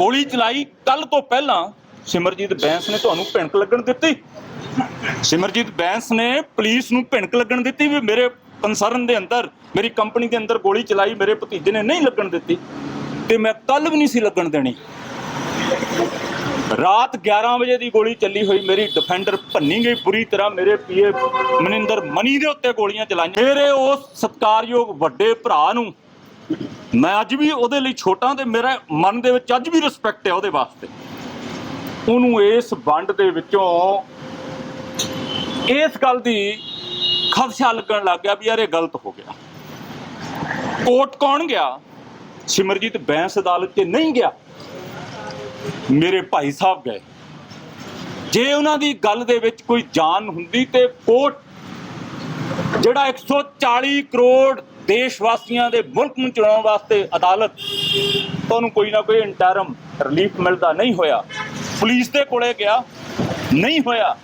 ਗੋਲੀ ਚਲਾਈ। ਕੱਲ ਤੋਂ ਪਹਿਲਾਂ ਸਿਮਰਜੀਤ ਬੈਂਸ ਨੇ ਤੁਹਾਨੂੰ ਭਿਣਕ ਲੱਗਣ ਦਿੱਤੀ। ਸਿਮਰਜੀਤ ਬੈਂਸ ਨੇ ਪੁਲਿਸ ਨੂੰ ਭਿਣਕ ਲੱਗਣ ਦਿੱਤੀ ਵੀ ਮੇਰੇ ਕੰਸਰਨ ਦੇ ਅੰਦਰ, ਮੇਰੀ ਕੰਪਨੀ ਦੇ ਅੰਦਰ ਗੋਲੀ ਚਲਾਈ, ਮੇਰੇ ਭਤੀਜੇ ਨੇ ਨਹੀਂ ਲੱਗਣ ਦਿੱਤੀ। ਤੇ ਮੈਂ ਕੱਲ ਵੀ ਨਹੀਂ ਸੀ ਲੱਗਣ ਦੇਣੀ। ਰਾਤ 11 ਵਜੇ ਦੀ ਗੋਲੀ ਚੱਲੀ ਹੋਈ, ਮੇਰੀ ਡਿਫੈਂਡਰ ਭੰਨੀ ਗਈ ਬੁਰੀ ਤਰ੍ਹਾਂ, ਮੇਰੇ ਪੀਏ ਮਨਿੰਦਰ ਮਨੀ ਦੇ ਉੱਤੇ ਗੋਲੀਆਂ ਚਲਾਈਆਂ। ਮੇਰੇ ਉਸ ਸਤਕਾਰਯੋਗ ਵੱਡੇ ਭਰਾ ਨੂੰ ਮੈਂ ਅੱਜ ਵੀ ਉਹਦੇ ਲਈ ਛੋਟਾ ਤੇ ਮੇਰਾ ਮਨ ਦੇ ਵਿੱਚ ਅੱਜ ਵੀ ਰਿਸਪੈਕਟ ਹੈ ਉਹਦੇ ਵਾਸਤੇ। ਉਹਨੂੰ ਇਸ ਵੰਡ ਦੇ ਵਿੱਚੋਂ ਇਸ ਗੱਲ ਦੀ ਖਦਸ਼ਾ ਲੱਗਣ ਲੱਗ ਗਿਆ ਵੀ ਯਾਰ ਇਹ ਗਲਤ ਹੋ ਗਿਆ। ਕੋਰਟ ਕੌਣ ਗਿਆ? ਸਿਮਰਜੀਤ ਬੈਂਸ ਅਦਾਲਤ ਤੇ ਨਹੀਂ ਗਿਆ। ਮੇਰੇ ਭਾਈ ਸਾਹਿਬ ਗਏ। ਜੇ ਉਹਨਾਂ ਦੀ ਗੱਲ ਦੇ ਵਿੱਚ ਕੋਈ ਜਾਨ ਹੁੰਦੀ ਤੇ ਕੋਰਟ ਜਿਹੜਾ 140 ਕਰੋੜ ਦੇਸ਼ ਵਾਸੀਆਂ ਦੇ ਮੁਲਕ ਨੂੰ ਚਲਾਉਣ ਵਾਸਤੇ ਅਦਾਲਤ ਤੁਹਾਨੂੰ ਕੋਈ ਨਾ ਕੋਈ ਇੰਟਰਮ ਰਿਲੀਫ ਮਿਲਦਾ ਨਹੀਂ ਹੋਇਆ। ਪੁਲਿਸ ਦੇ ਕੋਲੇ ਗਿਆ, ਨਹੀਂ ਹੋਇਆ।